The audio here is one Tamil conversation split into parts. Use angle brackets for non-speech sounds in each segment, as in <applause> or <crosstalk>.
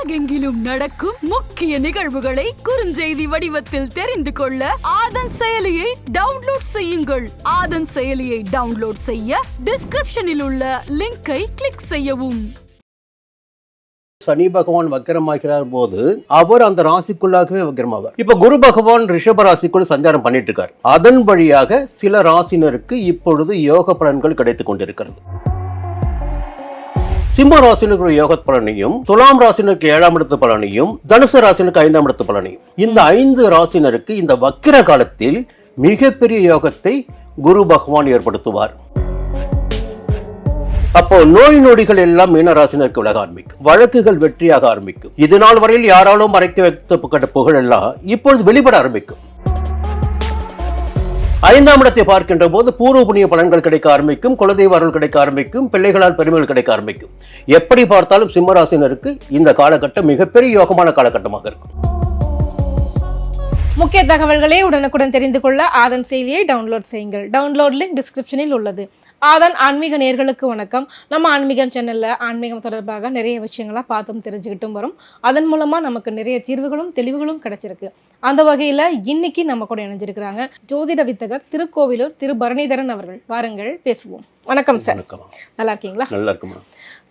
உலகெங்கிலும் நடக்கும் முக்கிய நிகழ்வுகளை குறுஞ்செய்தி வடிவத்தில் தெரிந்து கொள்ள ஆதன் செயலியை டவுன்லோட் செய்யுங்கள். ஆதன் செயலியை டவுன்லோட் செய்ய டிஸ்கிரிப்ஷனில் உள்ள லிங்கை கிளிக் செய்யவும். சனி பகவான் வக்கரமாகிறார் போது அவர் அந்த ராசிக்குள்ளாகவே வக்கரமாவார். இப்ப குரு பகவான் ரிஷப ராசிக்குள் சஞ்சாரம் பண்ணிட்டு இருக்கார் அதன் வழியாக சில ராசினருக்கு இப்பொழுது யோக பலன்கள் கிடைத்துக் கொண்டிருக்கிறது. சிம்ம ராசினருக்கு ஒரு யோக பலனையும் துலாம் ராசினருக்கு ஏழாம் இடத்து பலனையும் தனுசு ராசினருக்கு ஐந்தாம் இடத்து பலனையும். இந்த ஐந்து ராசினருக்கு இந்த வக்கிர காலத்தில் மிகப்பெரிய யோகத்தை குரு பகவான் ஏற்படுத்துவார். அப்போ நோய் நொடிகள் எல்லாம் மீனராசினருக்கு விலக ஆரம்பிக்கும். வழக்குகள் வெற்றியாக ஆரம்பிக்கும். இது நாள் வரையில் யாராலும் மறைக்க வைத்த புகழ் எல்லாம் இப்பொழுது வெளிப்பட ஆரம்பிக்கும். ஐந்தாம் இடத்தை பார்க்கின்ற போது பூர்வ புண்ணிய பலன்கள் கிடைக்க ஆரம்பிக்கும் குலதெய்வ அருள் கிடைக்க ஆரம்பிக்கும் பிள்ளைகளால் பெருமைகள் கிடைக்க ஆரம்பிக்கும். எப்படி பார்த்தாலும் சிம்மராசினருக்கு இந்த காலகட்டம் மிகப்பெரிய யோகமான காலகட்டமாக இருக்கும். முக்கிய தகவல்களை உடனுக்குடன் தெரிந்து கொள்ள ஆதன் செயலியை டவுன்லோட் செய்யுங்கள். டவுன்லோட் லிங்க் டிஸ்கிரிப்ஷனில் உள்ளது. ஆதன் ஆன்மீக நேர்களுக்கு வணக்கம். நம்ம ஆன்மீகம் சேனல்ல ஆன்மீகம் தொடர்பாக நிறைய விஷயங்களா பார்த்தும் தெரிஞ்சுக்கிட்டும் வரும். அதன் மூலமா நமக்கு நிறைய தீர்வுகளும் தெளிவுகளும் கிடைச்சிருக்கு. அந்த வகையில இன்னைக்கு நம்ம கூட இணைஞ்சிருக்கிறாங்க ஜோதிட வித்தகர் திருக்கோவிலூர் திரு பரணிதரன் அவர்கள். வாருங்கள் பேசுவோம். வணக்கம் சார். நல்லா இருக்கீங்களா? நல்லா இருக்குமா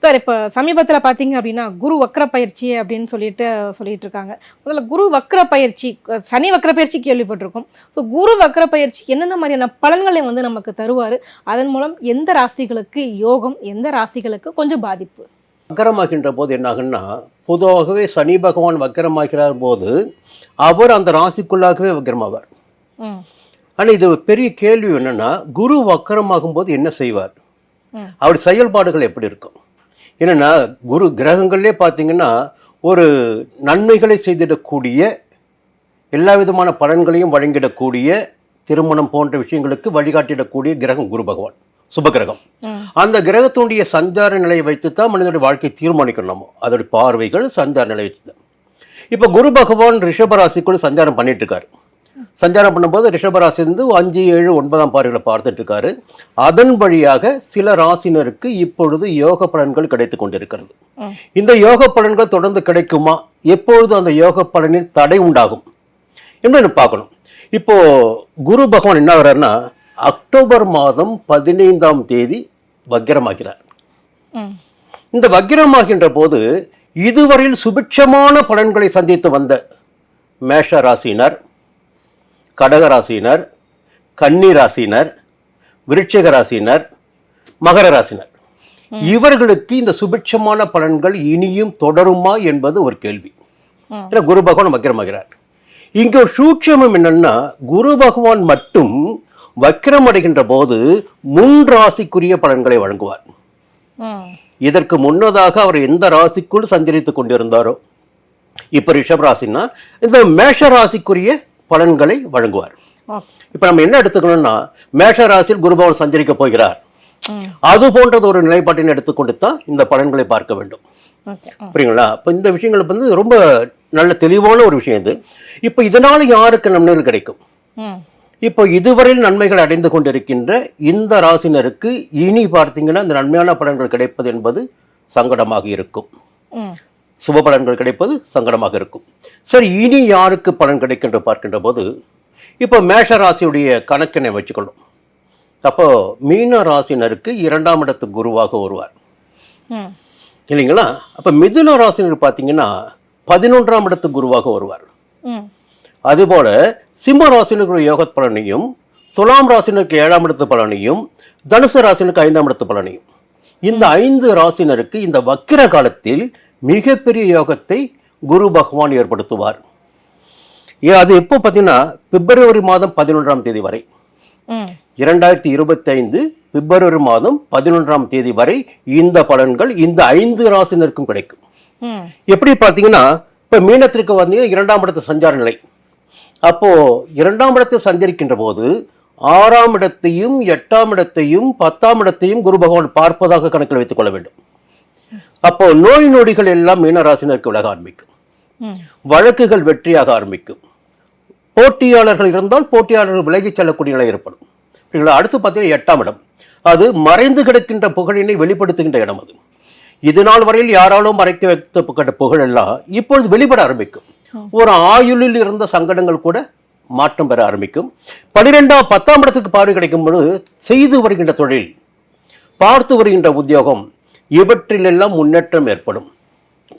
சார் இப்போ சமீபத்தில் பார்த்தீங்க அப்படின்னா குரு வக்ர பயிற்சி அப்படின்னு சொல்லிட்டு சொல்லிட்டு இருக்காங்க முதல்ல குரு வக்ர பயிற்சி சனி வக்ர பயிற்சி கேள்விப்பட்டிருக்கோம். ஸோ குரு வக்ர பயிற்சி என்னென்ன மாதிரியான பலன்களை வந்து நமக்கு தருவார்? அதன் மூலம் எந்த ராசிகளுக்கு யோகம் எந்த ராசிகளுக்கு கொஞ்சம் பாதிப்பு? வக்கரமாகின்ற போது என்னாகுன்னா பொதுவாகவே சனி பகவான் வக்கரமாகிறார் போது அவர் அந்த ராசிக்குள்ளாகவே வக்கரமாவார். ஆனால் இது ஒரு பெரிய கேள்வி என்னன்னா குரு வக்கரமாகும் போது என்ன செய்வார். அவர் செயல்பாடுகள் எப்படி இருக்கும்? என்னன்னா குரு கிரகங்கள்லே பார்த்தீங்கன்னா ஒரு நன்மைகளை செய்திடக்கூடிய எல்லா விதமான பலன்களையும் வழங்கிடக்கூடிய திருமணம் போன்ற விஷயங்களுக்கு வழிகாட்டிடக்கூடிய கிரகம் குரு பகவான் சுபகிரகம் அந்த கிரகத்தினுடைய சஞ்சார நிலையை வைத்து தான் மனிதனுடைய வாழ்க்கையை தீர்மானிக்கணும்? அதோடைய பார்வைகள் சஞ்சார நிலை வச்சு தான் இப்போ குரு பகவான் ரிஷபராசிக்குள்ள சஞ்சாரம் பண்ணிட்டு இருக்காரு. சஞ்சாரம் பண்ணும்போது ரிஷபராசி இருந்து அஞ்சு ஏழு ஒன்பதாம் பார்வைகளை பார்த்துட்டு இருக்காரு அதன் வழியாக சில ராசினருக்கு இப்பொழுது யோக பலன்கள் கிடைத்து கொண்டிருக்கிறது. இந்த யோக பலன்கள் தொடர்ந்து கிடைக்குமா? எப்பொழுது அந்த யோக பலனில் தடை உண்டாகும்? என்று பார்க்கணும். இப்போ குரு பகவான் என்ன வர்றாருன்னா அக்டோபர் மாதம் பதினைந்தாம் தேதி வக்கிரமாகிறார். இந்த வக்கிரமாகின்ற போது இதுவரையில் சுபிட்சமான பலன்களை சந்தித்து வந்த மேஷ ராசியினர் கடக ராசியினர் கன்னி ராசியினர் விருட்சிக ராசியினர் மகர ராசினர் இவர்களுக்கு இந்த சுபிட்சமான பலன்கள் இனியும் தொடருமா என்பது ஒரு கேள்வி. ஏன்னா குரு பகவான் வக்கிரமாகிறார் இங்க ஒரு சூட்சமம் என்னன்னா குரு பகவான் மட்டும் வக்கிரம் அடைகின்ற போது முன் ராசிக்குரிய பலன்களை வழங்குவார். இதற்கு முன்னதாக அவர் எந்த ராசிக்குள் சஞ்சரித்துக் கொண்டிருந்தாரோ இப்ப ரிஷப் ராசின்னா இந்த மேஷ ராசிக்குரிய பலன்களை வழங்குவார். இப்ப நம்ம என்ன எடுத்துக்கணும்னா மேஷ ராசியில் குரு பகவான் சஞ்சரிக்க போகிறார். அது போன்றது ஒரு நிலைப்பாட்டினை எடுத்துக்கொண்டு தான் இந்த பலன்களை பார்க்க வேண்டும். புரியுங்களா? அப்ப இந்த விஷயங்கள் வந்து ரொம்ப நல்ல தெளிவான ஒரு விஷயம் இது. இப்ப இதனால யாருக்கு நன்மைகள் கிடைக்கும்? இப்போ இதுவரையில் நன்மைகள் அடைந்து கொண்டிருக்கின்ற இந்த ராசினருக்கு இனி பார்த்தீங்கன்னா இந்த நன்மையான பலன்கள் கிடைப்பது என்பது சங்கடமாக இருக்கும். சுப பலன்கள் கிடைப்பது சங்கடமாக இருக்கும். சரி இனி யாருக்கு பலன் கிடைக்கின்ற பார்க்கின்ற போது இப்போ மேஷ ராசியுடைய கணக்கினை வச்சுக்கணும் அப்போ மீன ராசினருக்கு இரண்டாம் இடத்து குருவாக வருவார். இல்லைங்களா? அப்போ மிதுன ராசினர் பார்த்தீங்கன்னா பதினொன்றாம் இடத்து குருவாக வருவார். அதுபோல சிம்ம ராசினருக்கு யோக பலனையும் துலாம் ராசினருக்கு ஏழாம் இடத்து பலனையும் தனுசு ராசினருக்கு ஐந்தாம் இடத்து பலனையும். இந்த ஐந்து ராசினருக்கு இந்த வக்கிர காலத்தில் மிகப்பெரிய யோகத்தை குரு பகவான் ஏற்படுத்துவார். அது எப்போ பார்த்தீங்கன்னா பிப்ரவரி மாதம் பதினொன்றாம் தேதி வரை. இரண்டாயிரத்தி இருபத்தைந்து பிப்ரவரி மாதம் பதினொன்றாம் தேதி வரை இந்த பலன்கள் இந்த ஐந்து ராசினருக்கும் கிடைக்கும். எப்படி பார்த்தீங்கன்னா இப்போ மீனத்திற்கு வந்தீங்கன்னா இரண்டாம் இடத்து சஞ்சார நிலை. அப்போ இரண்டாம் இடத்தில் சஞ்சரிக்கின்ற போது ஆறாம் இடத்தையும் எட்டாம் இடத்தையும் பத்தாம் இடத்தையும் குரு பகவான் பார்ப்பதாக கணக்கில் வைத்துக் கொள்ள வேண்டும். அப்போ நோய் நொடிகள் எல்லாம் மீனராசினருக்கு விலக ஆரம்பிக்கும். வழக்குகள் வெற்றியாக ஆரம்பிக்கும். போட்டியாளர்கள் இருந்தால் போட்டியாளர்கள் விலகிச் செல்லக்கூடிய நிலை ஏற்படும். அடுத்து பார்த்தீங்கன்னா எட்டாம் இடம். அது மறைந்து கிடக்கின்ற புகழினை வெளிப்படுத்துகின்ற இடம் அது. இது நாள் வரையில் யாராலும் மறைக்க வைக்கப்பட்ட புகழ் எல்லாம் இப்பொழுது வெளிப்பட ஆரம்பிக்கும். ஒரு ஆயுளில் இருந்த சங்கடங்கள் கூட மாற்றம் பெற ஆரம்பிக்கும். பனிரெண்டாம் பத்தாம் இடத்துக்கு பார்வை கிடைக்கும் பொழுது செய்து வருகின்ற தொழில் பார்த்து வருகின்ற உத்தியோகம் இவற்றிலெல்லாம் முன்னேற்றம் ஏற்படும்.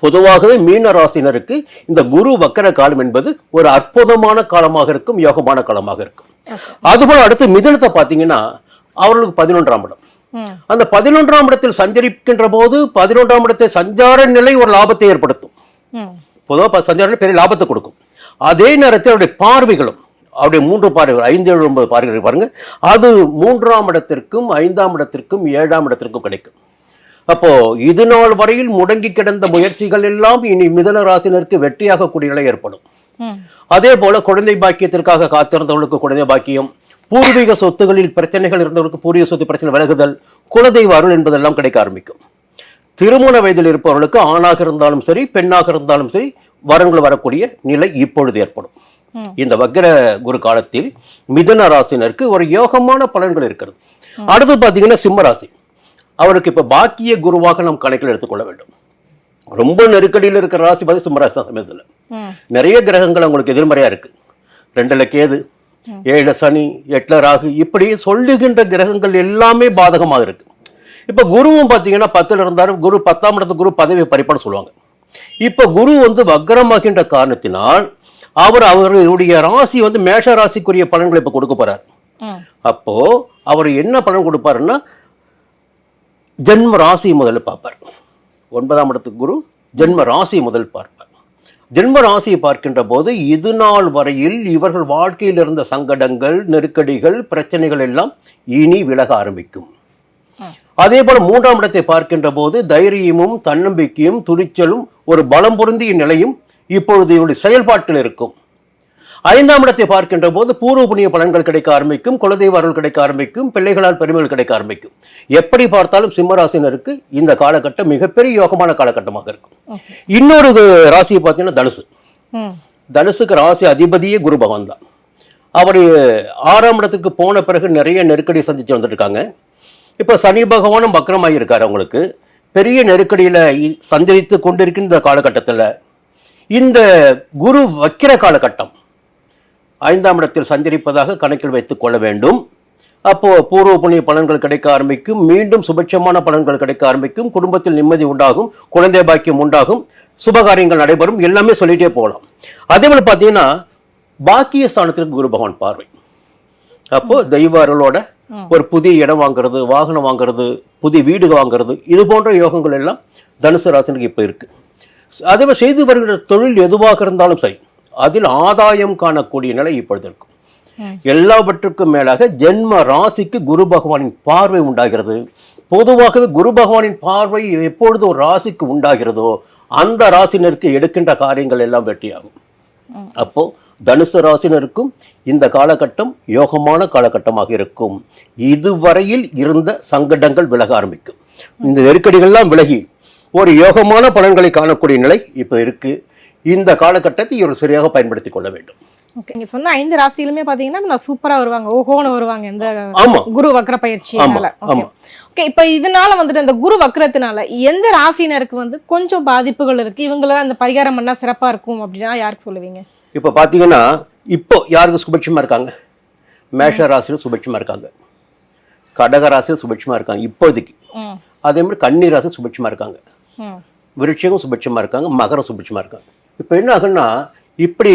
பொதுவாகவே மீன ராசினருக்கு இந்த குரு வக்கர காலம் என்பது ஒரு அற்புதமான காலமாக இருக்கும் யோகமான காலமாக இருக்கும். அதுபோல அடுத்து மிதுனத்தை பார்த்தீங்கன்னா அவர்களுக்கு பதினொன்றாம் இடம். அந்த பதினொன்றாம் இடத்தில் சஞ்சரிக்கின்ற போது பதினொன்றாம் இடத்தை சஞ்சார நிலை ஒரு லாபத்தை ஏற்படுத்தும். பொதுவாக சஞ்சார பெரிய லாபத்தை கொடுக்கும். அதே நேரத்தில் அவருடைய பார்வைகளும் அவருடைய மூன்று பார்வைகள் ஐந்து ஏழு ஒன்பது பார்வைகள் பாருங்க. அது மூன்றாம் இடத்திற்கும் ஐந்தாம் இடத்திற்கும் ஏழாம் இடத்திற்கும் கிடைக்கும். அப்போ இது நாள் வரையில் முடங்கி கிடந்த முயற்சிகள் எல்லாம் இனி மிதன ராசினருக்கு வெற்றியாகக்கூடிய நிலை ஏற்படும். அதே போல குழந்தை பாக்கியத்திற்காக காத்திருந்தவர்களுக்கு குழந்தை பாக்கியம் பூர்வீக சொத்துகளில் பிரச்சனைகள் இருந்தவர்களுக்கு பூர்வீக சொத்து பிரச்சனை விலகுதல் குலதெய்வ அருள் என்பதெல்லாம் கிடைக்க ஆரம்பிக்கும். திருமண வயதில் இருப்பவர்களுக்கு ஆணாக இருந்தாலும் சரி பெண்ணாக இருந்தாலும் சரி வரங்கள் வரக்கூடிய நிலை இப்பொழுது ஏற்படும். இந்த வக்ர குரு காலத்தில் மிதுன ராசினருக்கு ஒரு யோகமான பலன்கள் இருக்கிறது. அடுத்து பார்த்தீங்கன்னா சிம்ம ராசி. அவருக்கு இப்ப பாக்கிய குருவாக நாம் கணக்கில் எடுத்துக்கொள்ள வேண்டும். ரொம்ப நெருக்கடியில் இருக்கிற ராசி பார்த்து சிம்மராசி தான் சமயத்தில். நிறைய கிரகங்கள் உங்களுக்கு எதிர்மறையா இருக்கு. ரெண்டுல கேது ஏழுல சனி எட்டுல ராகு இப்படி சொல்லுகின்ற கிரகங்கள் எல்லாமே பாதகமாக இருக்கு. இப்ப குருவும் பாத்தீங்கன்னா பத்துல இருந்தாரு குரு பத்தாம் இடத்து குரு பதவி பறிப்பான்னு சொல்லுவாங்க. இப்ப குரு வந்து வக்ரமாகின்ற காரணத்தினால் அவர் அவருடைய ராசி வந்து மேஷ ராசிக்குரிய பலன்களை இப்ப கொடுக்க போறார். அப்போ அவர் என்ன பலன் கொடுப்பாருன்னா ஜென்ம ராசி முதல்ல பார்ப்பார். ஒன்பதாம் இடத்துக்கு குரு ஜென்ம ராசி முதல் பார்ப்பார். ஜென்ம ராசியை பார்க்கின்ற போது இது நாள் வரையில் இவர்கள் வாழ்க்கையில் இருந்த சங்கடங்கள் நெருக்கடிகள் பிரச்சனைகள் எல்லாம் இனி விலக ஆரம்பிக்கும். அதே போல மூன்றாம் இடத்தை பார்க்கின்ற போது தைரியமும் தன்னம்பிக்கையும் துணிச்சலும் ஒரு பலம் பொருந்திய நிலையும் இப்பொழுது இவருடைய செயல்பாட்டில் இருக்கும். ஐந்தாம் இடத்தை பார்க்கின்ற போது பூர்வ புண்ணிய பலன்கள் கிடைக்க ஆரம்பிக்கும் குலதெய்வ அருள் கிடைக்க ஆரம்பிக்கும் பிள்ளைகளால் பெருமைகள் கிடைக்க ஆரம்பிக்கும். எப்படி பார்த்தாலும் சிம்மராசினருக்கு இந்த காலகட்டம் மிகப்பெரிய யோகமான காலகட்டமாக இருக்கும். இன்னொரு ராசியை பார்த்தீங்கன்னா தனுசு. தனுசுக்கு ராசி அதிபதியே குரு பகவான் தான். அவர் ஆறாம் இடத்துக்கு போன பிறகு நிறைய நெருக்கடி சந்திச்சு வந்துருக்காங்க. இப்போ சனி பகவானும் வக்ரமாகி இருக்காரு அவங்களுக்கு. பெரிய நெருக்கடியில் சந்தித்து கொண்டிருக்கின்ற காலகட்டத்தில் இந்த குரு வக்கிர காலகட்டம் ஐந்தாம் இடத்தில் சஞ்சரிப்பதாக கணக்கில் வைத்துக் கொள்ள வேண்டும். அப்போ பூர்வ புண்ணிய பலன்கள் கிடைக்க ஆரம்பிக்கும் மீண்டும் சுபட்சமான பலன்கள் கிடைக்க ஆரம்பிக்கும் குடும்பத்தில் நிம்மதி உண்டாகும் குழந்தை பாக்கியம் உண்டாகும் சுபகாரியங்கள் நடைபெறும் எல்லாமே சொல்லிட்டே போகலாம். அதே போல பார்த்தீங்கன்னா பாக்கிய ஸ்தானத்திற்கு குரு பகவான் பார்வை. அப்போ தெய்வ அருளோட ஒரு புதிய இடம் வாங்குறது வாகனம் வாங்குறது புதிய வீடு வாங்குறது இது போன்ற யோகங்கள் எல்லாம் தனுசு ராசினுக்கு இப்போ இருக்கு. அதே மாதிரி செய்து வருகிற தொழில் எதுவாக இருந்தாலும் சரி அதில் ஆதாயம் காணக்கூடிய நிலை இப்பொழுது இருக்கும். எல்லாவற்றுக்கும் மேலாக ஜென்ம ராசிக்கு குரு பகவானின் பார்வை உண்டாகிறது. பொதுவாகவே குரு பகவானின் பார்வை எப்பொழுது ஒரு ராசிக்கு உண்டாகிறதோ அந்த ராசினருக்கு எடுக்கின்ற காரியங்கள் எல்லாம் வெற்றியாகும். அப்போ தனுசு ராசினருக்கும் இந்த காலகட்டம் யோகமான காலகட்டமாக இருக்கும். இதுவரையில் இருந்த சங்கடங்கள் விலக ஆரம்பிக்கும். இந்த நெருக்கடிகள்லாம் விலகி ஒரு யோகமான பலன்களை காணக்கூடிய நிலை இப்போ இருக்கு. இந்த காலகட்டத்தை இவர் சரியாக பயன்படுத்திக் கொள்ள வேண்டும். ஓகே நீங்க சொன்ன ஐந்து ராசியிலுமே பாத்தீங்கன்னா நான் சூப்பரா வருவாங்க. ஓஹோன்னு வருவாங்க இந்த ஆமா. குரு வக்ர ஆமா. ஓகே இப்ப இதனால வந்துட்டு இந்த குரு வக்ரத்தினால எந்த ராசினருக்கு வந்து கொஞ்சம் பாதிப்புகள் இருக்கு? இவங்கள அந்த பரிகாரம் பண்ணா சிறப்பா இருக்கும் அப்படின்னா யாருக்கு சொல்லுவீங்க? இப்போ பார்த்தீங்கன்னா இப்போ யாருக்கு சுபட்சமா இருக்காங்க? மேஷ ராசியில் சுபட்சமா இருக்காங்க. கடக ராசியில் சுபட்சமா இருக்காங்க இப்போதைக்கு. அதே மாதிரி கன்னி ராசி சுபட்சமா இருக்காங்க. விருட்சகம் சுபிட்சமா இருக்காங்க மகரம் சுபிட்சமா இருக்காங்க. இப்போ என்ன ஆகுன்னா இப்படி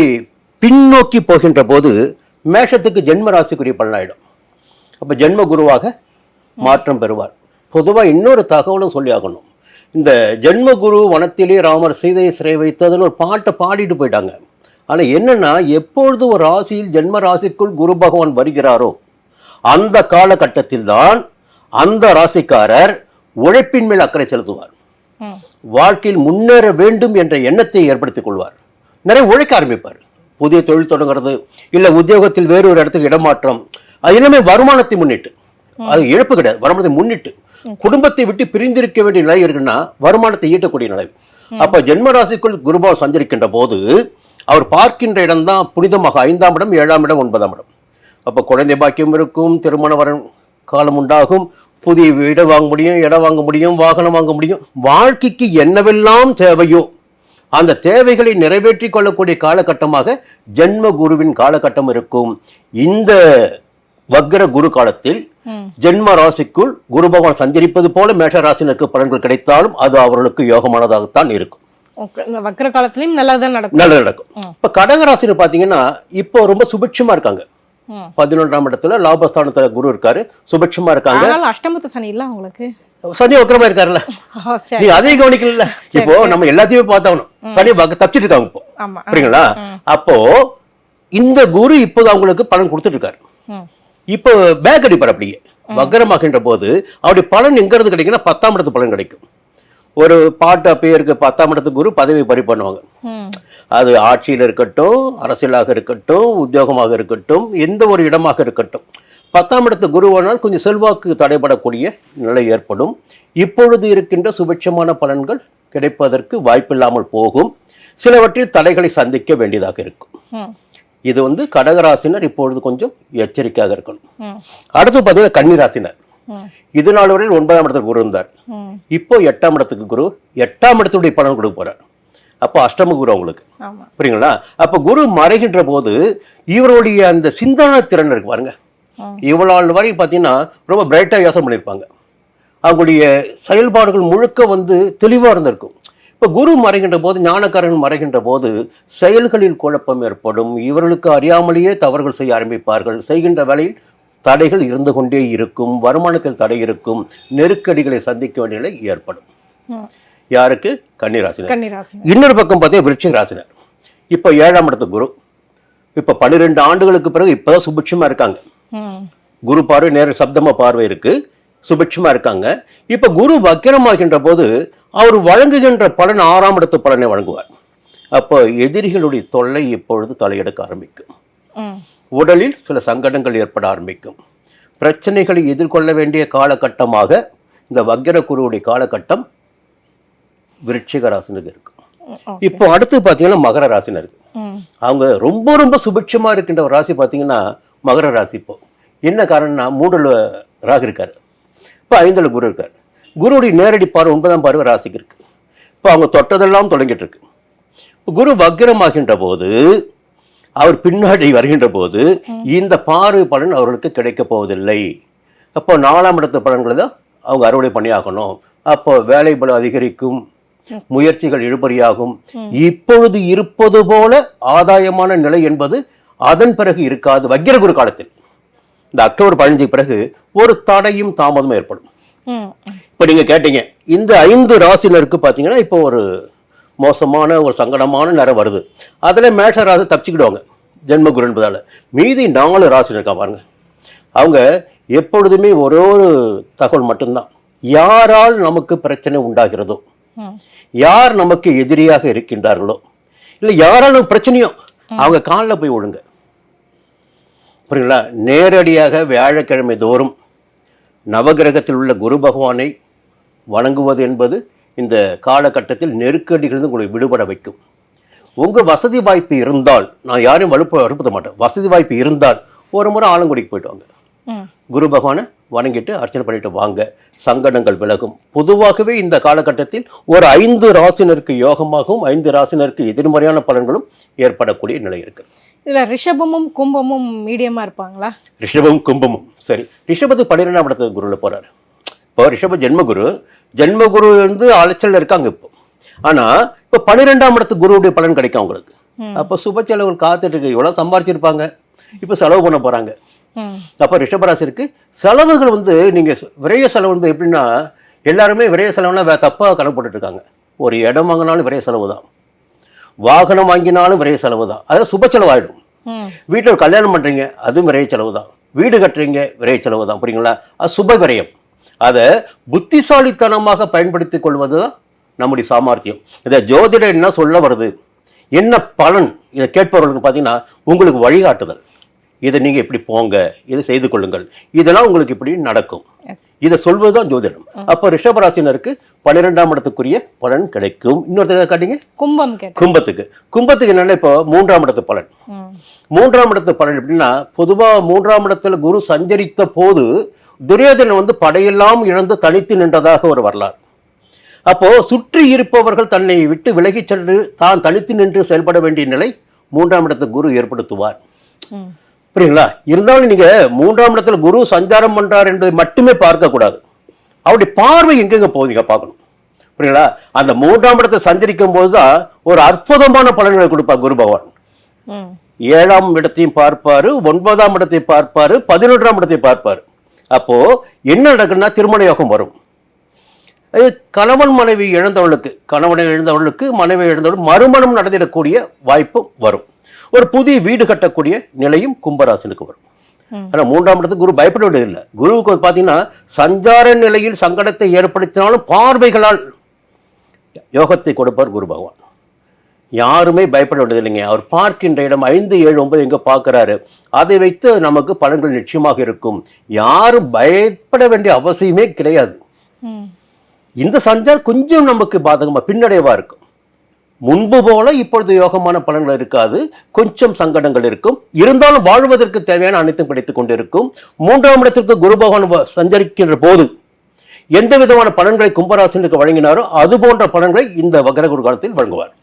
பின்னோக்கி போகின்ற போது மேஷத்துக்கு ஜென்ம ராசிக்குரிய பலனாயிடும். அப்போ ஜென்ம குருவாக மாற்றம் பெறுவார். பொதுவாக இன்னொரு தகவலும் சொல்லி ஆகணும். இந்த ஜென்ம குரு வனத்திலே ராமர் சீதையை சிறை வைத்ததுன்னு ஒரு பாட்டை பாடிட்டு போயிட்டாங்க. ஆனால் என்னென்னா எப்பொழுது ஒரு ராசியில் ஜென்ம ராசிக்குள் குரு பகவான் வருகிறாரோ அந்த காலகட்டத்தில் தான் அந்த ராசிக்காரர் உழைப்பின் மேல் அக்கறை செலுத்துவார். வாழ்க்கையில் முன்னேற வேண்டும் என்ற எண்ணத்தை ஏற்படுத்திக் கொள்வார். நிறைய உழைக்க ஆரம்பிப்பார். புதிய தொழில் தொடங்குறது இல்ல உத்தியோகத்தில் வேறு ஒரு இடத்துக்கு இடமாற்றம் அது எல்லாமே வருமானத்தை முன்னிட்டு. அது இழப்பு கிடையாது. வருமானத்தை முன்னிட்டு. குடும்பத்தை விட்டு பிரிந்திருக்க வேண்டிய நிலை இருக்குன்னா வருமானத்தை ஈட்டக்கூடிய நிலை. அப்ப ஜென்ம ராசிக்குள் குருபாவ் சஞ்சரிக்கின்ற போது அவர் பார்க்கின்ற இடம்தான் புனிதமாக ஐந்தாம் இடம் ஏழாம் இடம் ஒன்பதாம் இடம். அப்போ குழந்தை பாக்கியம் இருக்கும் திருமண வரன் காலம் உண்டாகும் புதிய வீடு வாங்க முடியும் இடம் வாங்க முடியும் வாகனம் வாங்க முடியும். வாழ்க்கைக்கு என்னவெல்லாம் தேவையோ அந்த தேவைகளை நிறைவேற்றி கொள்ளக்கூடிய காலகட்டமாக ஜென்ம குருவின் காலகட்டம் இருக்கும். இந்த வக்ர குரு காலத்தில் ஜென்ம ராசிக்குள் குரு பகவான் சஞ்சரிப்பது போல மேஷ ராசினருக்கு பலன்கள் கிடைத்தாலும் அது அவர்களுக்கு யோகமானதாகத்தான் இருக்கும். வக்கர காலத்துலயும் நல்லதுதான் நடக்கும். நல்லது நடக்கும். இப்ப கடக ராசின்னு பாத்தீங்கன்னா இப்போ ரொம்ப சுபிட்சமா இருக்காங்க. பதினொன்றாம் இடத்துல லாபஸ்தானத்துல குரு இருக்காரு. சுபிட்சமா இருக்காங்க. அஷ்டமத்து சனி இல்ல உங்களுக்கு சனி வக்கரமா இருக்காருல்ல. <laughs> நீ அதையும் கவனிக்கல இப்போ நம்ம எல்லாத்தையுமே பார்த்தாகணும். சனி தப்பிச்சிட்டு இருக்காங்க இப்போ. ஆமா. புரியுங்களா அப்போ இந்த குரு இப்போது அவங்களுக்கு பலன் கொடுத்துட்டு இருக்காரு. இப்போ பேக் அடிப்பார் அப்படியே. வக்கரமாகின்ற போது அவருடைய பலன் எங்க இருந்து கிடைக்குன்னா பத்தாம் இடத்து பலன் கிடைக்கும். ஒரு பாட்டு அப்பயே இருக்கு பத்தாம் இடத்து குரு பதவி பறி பண்ணுவாங்க. அது ஆட்சியில் இருக்கட்டும் அரசியலாக இருக்கட்டும் உத்தியோகமாக இருக்கட்டும் எந்த ஒரு இடமாக இருக்கட்டும். பத்தாம் இடத்து குருவானால் கொஞ்சம் செல்வாக்கு தடைபடக்கூடிய நிலை ஏற்படும். இப்பொழுது இருக்கின்ற சுபிட்சமான பலன்கள் கிடைப்பதற்கு வாய்ப்பில்லாமல் போகும். சிலவற்றில் தடைகளை சந்திக்க வேண்டியதாக இருக்கும். இது வந்து கடகராசினர் இப்பொழுது கொஞ்சம் எச்சரிக்கையாக இருக்கணும். அடுத்து பார்த்தீங்கன்னா கன்னிராசினர். இது நாள் வரையில் ஒன்பதாம் இடத்துக்கு குரு இருந்தார் இப்போ எட்டாம் இடத்துக்கு குரு எட்டாம் இடத்துடைய பலன் கொடுக்க போறார். அப்போ அஷ்டம குரு அவங்களுக்கு. புரியுங்களா? அப்ப குரு மறைகின்ற போது இவருடைய அந்த சிந்தன திறன் இருக்கு பாருங்க. இவ்வளவு வரை பார்த்தீங்கன்னா ரொம்ப பிரைட்டா யோசனை பண்ணியிருப்பாங்க அவங்களுடைய செயல்பாடுகள் முழுக்க வந்து தெளிவா இருந்திருக்கும். இப்ப குரு மறைகின்ற போது ஞானக்காரன் மறைகின்ற போது செயல்களில் குழப்பம் ஏற்படும். இவர்களுக்கு அறியாமலேயே தவறுகள் செய்ய ஆரம்பிப்பார்கள். செய்கின்ற வேலையில் தடைகள் இருந்து கொண்டே இருக்கும். வருமானத்தில் தடை இருக்கும். நெருக்கடிகளை சந்திக்க வேண்டிய நிலை ஏற்படும். யாருக்கு? கன்னிராசினர். கன்னிராசி இன்னொரு பக்கம் பார்த்தீங்கன்னா ராசினர் இப்போ ஏழாம் இடத்து குரு. இப்போ பன்னிரெண்டு ஆண்டுகளுக்கு பிறகு இப்போதான் சுபிட்சமா இருக்காங்க. குரு பார்வை நேர சப்தம பார்வை இருக்கு. சுபிட்சமா இருக்காங்க. இப்போ குரு வக்கிரமாகின்ற போது அவர் வழங்குகின்ற பலன் ஆறாம் இடத்து பலனை வழங்குவார். அப்போ எதிரிகளுடைய தொல்லை இப்பொழுது தலையெடுக்க ஆரம்பிக்கும். உடலில் சில சங்கடங்கள் ஏற்பட ஆரம்பிக்கும். பிரச்சனைகளை எதிர்கொள்ள வேண்டிய காலகட்டமாக இந்த வக்கிர குருவுடைய காலகட்டம் விருட்சிக ம், ஓ. இப்போ அடுத்து பார்த்தீங்கன்னா மகர ராசினருக்கு அவங்க ரொம்ப ரொம்ப சுபிட்சமா இருக்கின்ற ஒரு ராசி பார்த்தீங்கன்னா மகர ராசி இப்போ. என்ன காரணம்னா மூணுல ராகு இருக்காரு. இப்போ ஐந்துல குரு இருக்காரு. குருவுடைய நேரடி பார்வை ஒன்பதாம் பார்வை ராசிக்கு இருக்கு. இப்போ அவங்க தொட்டதெல்லாம் தொடங்கிட்டு இருக்கு. குரு வக்கிரமாகின்ற போது அவர் பின்னாடி வருகின்ற போது இந்த பார்வை பலன் அவர்களுக்கு கிடைக்க போவதில்லை. அப்போ நாலாம் இடத்து பலன்களை தான் அவங்க அறுவடை பண்ணியாகணும். அப்போ வேலை பலம் அதிகரிக்கும். முயற்சிகள் இழுபறியாகும். இப்பொழுது இருப்பது போல ஆதாயமான நிலை என்பது அதன் பிறகு இருக்காது வக்கிர குரு காலத்தில். இந்த அக்டோபர் பதினஞ்சு பிறகு ஒரு தடையும் தாமதமும் ஏற்படும். இப்போ நீங்க கேட்டீங்க இந்த ஐந்து ராசினருக்கு பார்த்தீங்கன்னா இப்போ ஒரு மோசமான ஒரு சங்கடமான நேரம் வருது. அதில் மேஷ ராசி தப்பிச்சுக்கிடுவாங்க ஜென்மகுரு என்பதால. மீதி நாலு ராசினர் இருக்கா பாருங்க. அவங்க எப்பொழுதுமே ஒரே ஒரு தகவல் மட்டும்தான். யாரால் நமக்கு பிரச்சனை உண்டாகிறதோ யார் நமக்கு எதிரியாக இருக்கின்றார்களோ? இல்லை யாரால் நமக்கு பிரச்சனையோ அவங்க காலில் போய் விழுங்க புரியுங்களா நேரடியாக வியாழக்கிழமை தோறும் நவகிரகத்தில் உள்ள குரு பகவானை வணங்குவது என்பது இந்த காலகட்டத்தில் நெருக்கடிகளிலிருந்து உங்களை விடுபட வைக்கும். உங்க வசதி வாய்ப்பு இருந்தால் நான் யாரையும் வலுப்ப வலுப்படுத்த மாட்டேன். வசதி வாய்ப்பு இருந்தால் ஒரு முறை ஆலங்குடிக்கு போயிட்டு வாங்க. குரு பகவானை வணங்கிட்டு அர்ச்சனை பண்ணிட்டு வாங்க. சங்கடங்கள் விலகும். பொதுவாகவே இந்த காலகட்டத்தில் ஒரு ஐந்து ராசினருக்கு யோகமாகவும் ஐந்து ராசினருக்கு எதிர்மறையான பலன்களும் ஏற்படக்கூடிய நிலை இருக்கு. இதுல ரிஷபமும் கும்பமும் மீடியமா இருப்பாங்களா? ரிஷபம் கும்பமும். சரி ரிஷபத்து பன்னிரெண்டாம் இடத்துல குருவில் போறாரு. இப்போ ரிஷப ஜென்மகுரு ஜென்மகுரு வந்து அலைச்சல் இருக்காங்க இப்போ. ஆனா இப்போ பன்னிரெண்டாம் இடத்து குருவுடைய பலன் கிடைக்கும் அவங்களுக்கு. அப்போ சுப செலவுகள் காத்துட்டு இருக்கு. இவ்வளவு சம்பாரிச்சிருப்பாங்க. இப்போ செலவு பண்ண போறாங்க. அப்போ ரிஷபராசிற்கு செலவுகள் வந்து நீங்க விரைய செலவு வந்து எப்படின்னா எல்லாருமே விரைய செலவுனா வே தப்பாக கணக்கு இருக்காங்க ஒரு இடம் வாங்கினாலும் விரைய செலவு தான். வாகனம் வாங்கினாலும் விரைய செலவு தான். அதாவது சுப செலவாயிடும். வீட்டில் ஒரு கல்யாணம் பண்றீங்க அதுவும் விரைய செலவு தான். வீடு கட்டுறீங்க விரைய செலவு தான். புரியுங்களா? அது சுப விரயம். அதை புத்திசாலித்தனமாக பயன்படுத்திக் கொள்வது தான் நம்முடைய சாமர்த்தியம். இதை ஜோதிடம் என்ன சொல்ல வருது? என்ன பலன்? இதை கேட்பவர்களுக்கு பார்த்தீங்கன்னா உங்களுக்கு வழிகாட்டுதல். இதை நீங்கள் இப்படி போங்க இதை செய்து கொள்ளுங்கள். இதெல்லாம் உங்களுக்கு இப்படி நடக்கும். இதை சொல்வதுதான் ஜோதிடம். அப்போ ரிஷபராசினருக்கு பன்னிரெண்டாம் இடத்துக்குரிய பலன் கிடைக்கும். இன்னொருத்தர் காட்டிங்க. கும்பம் கும்பத்துக்கு. கும்பத்துக்கு என்னன்னா இப்போ மூன்றாம் இடத்து பலன். மூன்றாம் இடத்து பலன் எப்படின்னா பொதுவா மூன்றாம் இடத்துல குரு சஞ்சரித்த போது துரியோதனன் வந்து படையெல்லாம் இழந்து தனித்து நின்றதாக ஒரு வரலாறு. அப்போ சுற்றி இருப்பவர்கள் தன்னை விட்டு விலகிச் சென்று தான் தனித்து நின்று செயல்பட வேண்டிய நிலை மூன்றாம் இடத்து குரு ஏற்படுத்துவார். புரியுங்களா இருந்தாலும் நீங்க மூன்றாம் இடத்துல குரு சஞ்சாரம் பண்றார் என்பதை மட்டுமே பார்க்க கூடாது அவருடைய பார்வை எங்கெங்க போகுதுங்க பார்க்கணும். புரியுங்களா அந்த மூன்றாம் இடத்தை சஞ்சரிக்கும் போதுதான் ஒரு அற்புதமான பலன்களை கொடுப்பார் குரு பகவான். ஏழாம் இடத்தையும் பார்ப்பாரு ஒன்பதாம் இடத்தை பார்ப்பாரு பதினொன்றாம் இடத்தை பார்ப்பாரு. அப்போ என்ன நடக்குன்னா திருமண யோகம் வரும். கணவன் மனைவி இழந்தவளுக்கு கணவனை இழந்தவளுக்கு மனைவி இழந்தவளுக்கு மறுமணம் நடந்திடக்கூடிய வாய்ப்பு வரும். ஒரு புதிய வீடு கட்டக்கூடிய நிலையும் கும்பராசனுக்கு வரும். ம். ஆனா மூன்றாம் இடத்துக்கு குரு பயப்பட வேண்டியதில்லை. குருவுக்கு வந்து பாத்தீங்கன்னா சஞ்சார நிலையில் சங்கடத்தை ஏற்படுத்தினாலும் பார்வைகளால் யோகத்தை கொடுப்பார் குரு பகவான். யாருமே பயப்பட வேண்டியதில்லைங்க. அவர் பார்க்கின்ற இடம் ஐந்து ஏழு ஒன்பது எங்க பார்க்கறாரு அதை வைத்து நமக்கு பலன்கள் நிச்சயமாக இருக்கும். யாரும் பயப்பட வேண்டிய அவசியமே கிடையாது. இந்த சஞ்சார் கொஞ்சம் நமக்கு பாதகமா பின்னடைவா இருக்கும். முன்பு போல இப்பொழுது யோகமான பலன்கள் இருக்காது. கொஞ்சம் சங்கடங்கள் இருக்கும். இருந்தாலும் வாழ்வதற்கு தேவையான அனைத்தும் கிடைத்துக் கொண்டிருக்கும். மூன்றாம் இடத்திற்கு குரு பகவான் சஞ்சரிக்கின்ற போது எந்த விதமான பலன்களை கும்பராசினருக்கு வழங்கினாரோ அது போன்ற பலன்களை இந்த வக்ர குரு காலத்தில் வழங்குவார்.